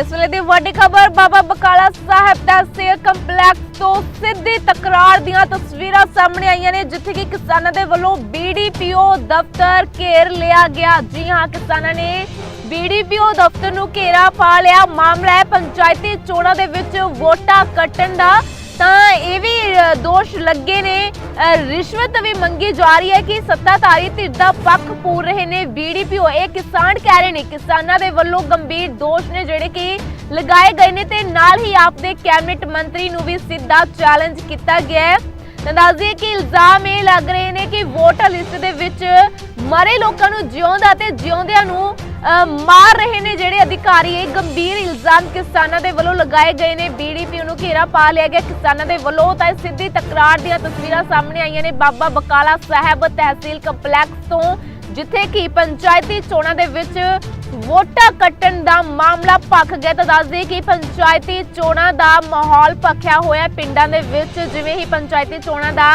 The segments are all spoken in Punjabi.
ਇਸ ਵੇਲੇ ਦੀ ਵੱਡੀ ਖਬਰ, ਬਾਬਾ ਬਕਾਲਾ ਸਾਹਿਬ ਦਾ ਕੰਪਲੈਕਸ ਤੋਂ ਸਿੱਧੀ ਤਕਰਾਰ ਦੀਆਂ ਤਸਵੀਰਾਂ ਸਾਹਮਣੇ ਆਈਆਂ ਨੇ, ਜਿੱਥੇ ਕਿ ਕਿਸਾਨਾਂ ਦੇ ਵੱਲੋਂ ਬੀਡੀਪੀਓ ਦਫ਼ਤਰ ਘੇਰ ਲਿਆ ਗਿਆ। ਜੀ ਹਾਂ, ਕਿਸਾਨਾਂ ਨੇ ਬੀਡੀਪੀਓ ਦਫ਼ਤਰ ਨੂੰ ਘੇਰਾ ਪਾ ਲਿਆ। ਮਾਮਲਾ ਹੈ, ਪੰਚਾਇਤੀ ਚੋਣਾਂ ਦੇ ਵਿੱਚ ਵੋਟਾਂ ਕੱਟਣ ਦਾ। ਤਾਂ ਇਹ ਵੀ ਦੋਸ਼ ਲੱਗੇ ਨੇ। ਰਿਸ਼ਵਤ ਵੀ ਮੰਗੀ ਜਾ ਰਹੀ ਹੈ ਕਿ ਸੱਤਾਧਾਰੀ ਧਿਰ ਦਾ ਪੱਖ ਪੂਰ ਰਹੇ ਨੇ। ਬੀਡੀਪੀਓ ਇਹ ਕਿਸਾਨ ਕਹਿ ਰਹੇ ਨੇ। ਕਿਸਾਨਾਂ ਦੇ ਵੱਲੋਂ ਗੰਭੀਰ ਦੋਸ਼ ਨੇ ਜਿਹੜੇ ਕਿ ਲਗਾਏ ਗਏ ਨੇ ਤੇ ਨਾਲ ਹੀ ਆਪਦੇ ਕੈਬਨਿਟ ਮੰਤਰੀ ਨੂੰ ਵੀ ਸਿੱਧਾ ਚੈਲੰਜ ਕੀਤਾ ਗਿਆ ਹੈ। ਤਾਂ ਦੱਸ ਕਿ ਇਲਜ਼ਾਮ ਇਹ ਲੱਗ ਰਹੇ ਨੇ ਕਿ ਵੋਟਰ ਲਿਸਟ ਦੇ ਵਿੱਚ ਮਰੇ ਲੋਕਾਂ ਨੂੰ ਜਿਉਂਦਾ ਤੇ ਜਿਉਂਦਿਆਂ ਨੂੰ ਮਾਰ ਰਹੇ ਨੇ ਜਿਹੜੇ ਅਧਿਕਾਰੀ। ਇਹ ਗੰਭੀਰ ਇਲਜ਼ਾਮ ਕਿਸਾਨਾਂ ਦੇ ਵੱਲੋਂ ਲਗਾਏ ਗਏ ਨੇ। ਬੀਡੀਪੀ ਨੂੰ ਘੇਰਾ ਪਾ ਲਿਆ ਗਿਆ। ਕਿਸਾਨਾਂ ਦੇ ਵੱਲੋਂ ਤਾਂ ਇਹ ਸਿੱਧੀ ਤਕਰਾਰ ਦੀਆਂ ਤਸਵੀਰਾਂ ਸਾਹਮਣੇ ਆਈਆਂ ਨੇ। ਬਾਬਾ ਬਕਾਲਾ ਸਾਹਿਬ ਤਹਿਸੀਲ ਕੰਪਲੈਕਸ ਤੋਂ ਜਿੱਥੇ ਕਿ ਪੰਚਾਇਤੀ ਚੋਣਾਂ ਦੇ ਵਿੱਚ ਵੋਟਾਂ ਕੱਟਣ ਦਾ ਮਾਮਲਾ ਭਖ ਗਿਆ ਤਾਂ ਦੱਸ ਕਿ ਪੰਚਾਇਤੀ ਚੋਣਾਂ ਦਾ ਮਾਹੌਲ ਭਖਿਆ ਹੋਇਆ ਪਿੰਡਾਂ ਦੇ ਵਿੱਚ ਜਿਵੇਂ ਹੀ ਪੰਚਾਇਤੀ ਚੋਣਾਂ ਦਾ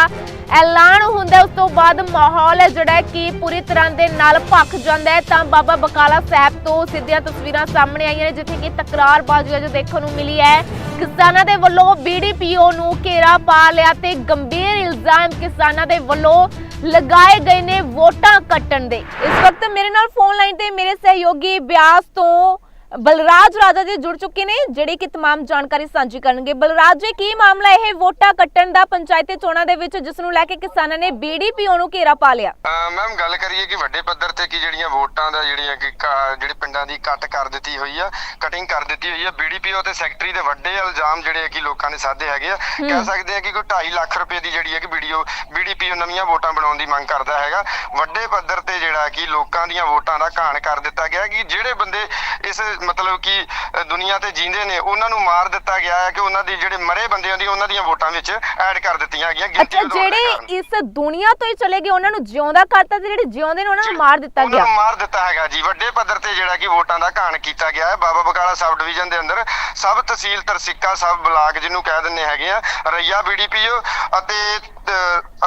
ਐਲਾਨ ਹੁੰਦਾ ਉਸ ਤੋਂ ਬਾਅਦ ਮਾਹੌਲ ਹੈ ਜਿਹੜਾ ਕਿ ਪੂਰੀ ਤਰ੍ਹਾਂ ਦੇ ਨਾਲ ਭਖ ਜਾਂਦਾ ਹੈ। ਤਾਂ ਬਾਬਾ ਬਕਾਲਾ ਸਾਹਿਬ ਤੋਂ ਸਿੱਧੀਆਂ ਤਸਵੀਰਾਂ ਸਾਹਮਣੇ ਆਈਆਂ ਨੇ, ਜਿੱਥੇ ਕਿ ਤਕਰਾਰਬਾਜ਼ੀ ਅੱਜ ਦੇਖਣ ਨੂੰ ਮਿਲੀ ਹੈ। ਕਿਸਾਨਾਂ ਦੇ ਵੱਲੋਂ ਬੀਡੀਪੀਓ ਨੂੰ ਘੇਰਾ ਪਾ ਲਿਆ ਤੇ ਗੰਭੀਰ ਇਲਜ਼ਾਮ ਕਿਸਾਨਾਂ ਦੇ ਵੱਲੋਂ ਲਗਾਏ ਗਏ ਨੇ ਵੋਟਾਂ ਕੱਟਣ ਦੇ। ਇਸ ਵਕਤ ਮੇਰੇ ਨਾਲ ਫੋਨ ਲਾਈਨ ਤੇ ਮੇਰੇ ਸਹਿਯੋਗੀ ਬਿਆਸ ਤੋਂ ਬਲਰਾਜ ਰਾਜਾ ਜੀ ਜੁੜ ਚੁੱਕੇ ਨੇ ਜਿਹੜੇ ਕਿ तमाम ਜਾਣਕਾਰੀ ਸਾਂਝੀ ਕਰਨਗੇ ਬਲਰਾਜ ਜੀ ਕੀ ਮਾਮਲਾ ਇਹ ਵੋਟਾਂ ਕੱਟਣ ਦਾ ਪੰਚਾਇਤੀ ਚੋਣਾਂ ਦੇ ਵਿੱਚ ਜਿਸ ਨੂੰ ਲੈ ਕੇ ਕਿਸਾਨਾਂ ਨੇ ਬੀਡੀਪੀਓ ਨੂੰ ਘੇਰਾ ਪਾ ਲਿਆ ਮੈਮ ਗੱਲ ਕਰੀਏ ਕਿ ਵੱਡੇ ਪੱਧਰ ਤੇ ਕੀ ਜਿਹੜੀਆਂ ਵੋਟਾਂ ਦਾ ਜਿਹੜੀਆਂ ਕਿ ਕਾ- ਜਿਹੜੇ ਪਿੰਡਾਂ ਦੀ ਕੱਟ ਕਰ ਦਿੱਤੀ ਹੋਈ ਆ ਕਟਿੰਗ ਕਰ ਦਿੱਤੀ ਹੋਈ ਆ ਬੀਡੀਪੀਓ ਤੇ ਸੈਕਟਰੀ ਦੇ ਵੱਡੇ ਇਲਜ਼ਾਮ ਜਿਹੜੇ ਆ ਕਿ ਲੋਕਾਂ ਨੇ ਸਾਧੇ ਹੈਗੇ ਆ ਕਹਿ ਸਕਦੇ ਆ ਕਿ ਕੋਈ 2.5 ਲੱਖ ਰੁਪਏ ਦੀ ਜਿਹੜੀ ਹੈ ਕਿ ਵੀਡੀਓ ਬੀਡੀਪੀਓ ਨਵੀਆਂ ਵੋਟਾਂ ਬਣਾਉਣ ਦੀ ਮੰਗ ਕਰਦਾ ਹੈਗਾ ਵੱਡੇ ਪੱਧਰ ਤੇ ਜਿਹੜਾ ਕਿ ਲੋਕਾਂ ਦੀਆਂ ਵੋਟਾਂ ਦਾ ਘਾਣ ਕਰ ਦਿੱਤਾ ਗਿਆ ਕਿ ਜਿਹੜੇ ਬੰਦੇ ਇਸ ਮਤਲਬ ਕਿ ਦੁਨੀਆ ਤੇ ਜੀਂਦੇ ਨੇ ਉਹਨਾਂ ਨੂੰ ਮਾਰ ਦਿੱਤਾ ਗਿਆ ਹੈ ਕਿ ਉਹਨਾਂ ਦੀ ਜਿਹੜੇ ਮਰੇ ਬੰਦਿਆਂ ਦੀ ਉਹਨਾਂ ਦੀਆਂ ਵੋਟਾਂ ਵਿੱਚ ਐਡ ਕਰ ਦਿੱਤੀਆਂ ਗਿਣਤੀ ਅੱਛਾ ਜਿਹੜੇ। ਇਸ ਦੁਨੀਆ ਤੋਂ ਹੀ ਚਲੇ ਗਏ ਉਹਨਾਂ ਨੂੰ ਜਿਉਂਦਾ ਕਰਤਾ ਤੇ ਜਿਹੜੇ ਜਿਉਂਦੇ ਨੇ ਉਹਨਾਂ ਨੂੰ ਮਾਰ ਦਿੱਤਾ ਉਹਨਾਂ ਗਿਆ। ਨੂੰ ਮਾਰ ਦਿੱਤਾ ਹੈਗਾ ਜੀ। ਵੱਡੇ ਪੱਧਰ ਤੇ ਜਿਹੜਾ ਕਿ ਵੋਟਾਂ ਦਾ ਘਾਣ ਕੀਤਾ ਗਿਆ ਹੈ। ਬਾਬਾ ਬਕਾਲਾ ਸਬ ਡਿਵੀਜ਼ਨ ਦੇ ਅੰਦਰ ਸਬ ਤਹਿਸੀਲ ਤਰਸਿੱਕਾ ਸਬ ਬਲਾਕ ਜਿਹਨੂੰ ਕਹਿ ਦਿੰਦੇ ਹੈਗੇ ਆ ਰਈਆ ਬੀਡੀਪੀਓ ਅਤੇ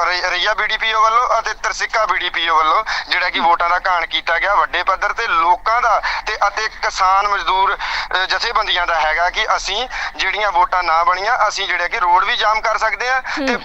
ਰਈਆ ਬੀਡੀਪੀਓ ਵੱਲੋਂ ਅਤੇ ਤਰਸਿੱਕਾ ਬੀਡੀਪੀਓ ਵੱਲੋਂ ਜਿਹੜਾ ਕਿ ਵੋਟਾਂ ਦਾ ਘਾਣ ਕੀਤਾ ਗਿਆ ਵੱਡੇ ਪੱਧਰ ਤੇ ਲੋਕਾਂ ਦਾ ਤੇ ਅਤੇ ਕਿਸਾਨ ਮਜ਼ਦੂਰ ਜਥੇਬੰਦੀਆਂ ਦਾ ਹੈਗਾ ਕਿ ਅਸੀਂ ਜਿਹੜੀਆਂ ਵੋਟਾਂ ਨਾ ਬਣੀਆਂ ਅਸੀਂ ਜਿਹੜੇ ਕਿ ਰੋਡ ਵੀ ਜਾਮ ਕਰ ਸਕਦੇ ਆ ਤੇ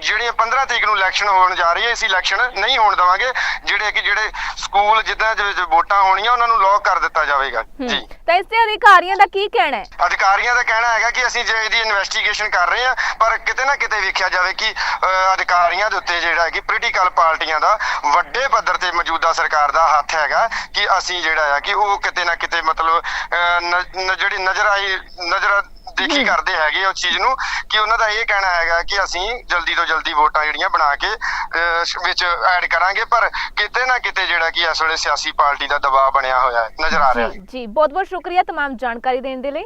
ਜਿਹੜੀਆਂ 15 ਤਰੀਕ ਨੂੰ ਇਲੈਕਸ਼ਨ ਹੋਣ ਜਾ ਰਹੀ ਹੈ ਇਸ ਇਲੈਕਸ਼ਨ ਨਹੀਂ ਹੋਣ ਦੇਵਾਂਗੇ ਜਿਹੜੇ ਕਿ ਜਿਹੜੇ ਸਕੂਲ ਜਿੱਦਾਂ ਵੋਟਾਂ ਹੋਣੀਆਂ ਉਹਨਾਂ ਨੂੰ ਲੌਕ ਕਰ ਦਿੱਤਾ ਜਾਵੇਗਾ। ਜੀ। ਤਾਂ ਇਸ ਤੇ ਅਧਿਕਾਰੀਆਂ ਦਾ ਕੀ ਕਹਿਣਾ ਹੈ? ਅਧਿਕਾਰੀਆਂ ਦਾ ਕਹਿਣਾ ਹੈਗਾ ਕਿ ਅਸੀਂ ਜੇ ਇਹਦੀ ਇਨਵੈਸਟੀਗੇਸ਼ਨ ਕਰ ਰਹੇ ਹਾਂ, ਪਰ ਕਿਤੇ ਨਾ ਕਿਤੇ ਵੇਖਿਆ ਜਾਵੇ ਕਿ, ਅਹ, ਅਧਿਕਾਰੀਆਂ ਦੇ ਉੱਤੇ ਜਿਹੜਾ ਹੈ ਕਿ ਪੋਲੀਟੀਕਲ ਪਾਰਟੀਆਂ ਦਾ ਵੱਡੇ ਪੱਧਰ ਤੇ ਮੌਜੂਦਾ ਸਰਕਾਰ ਦਾ ਹੱਥ ਹੈਗਾ ਕਿ ਅਸੀਂ ਜਿਹੜਾ ਆ ਕਿ ਉਹ ਕਿਤੇ ਨਾ ਕਿਤੇ ਮਤਲਬ, ਅਹ, ਨ- ਨ- ਜਿਹੜੀ ਨਜ਼ਰ ਆਈ ਨਜ਼ਰ ਦੇਖੀ ਕਰਦੇ ਹੈਗੇ ਆ ਉਸ ਚੀਜ਼ ਨੂੰ ਕਿ ਉਹਨਾਂ ਦਾ ਇਹ ਕਹਿਣਾ ਹੈਗਾ ਕਿ ਅਸੀਂ ਜਲਦੀ ਤੋਂ ਜਲਦੀ ਵੋਟਾਂ ਜਿਹੜੀਆਂ ਬਣਾ ਕੇ ਅ, ਵਿੱਚ ਐਡ ਕਰਾਂਗੇ ਪਰ ਕਿਤੇ ਨਾ ਕਿਤੇ ਜਿਹੜਾ ਕਿ ਇਸ ਵੇਲੇ ਸਿਆਸੀ ਪਾਰਟੀ ਦਾ ਦਬਾਅ ਬਣਿਆ ਹੋਇਆ ਹੈ ਨਜ਼ਰ ਆ ਰਿਹਾ ਹੈ ਜੀ ਜੀ ਬਹੁਤ ਬਹੁਤ ਸ਼ੁਕਰੀਆ तमाम ਜਾਣਕਾਰੀ ਦੇਣ ਦੇ ਲਈ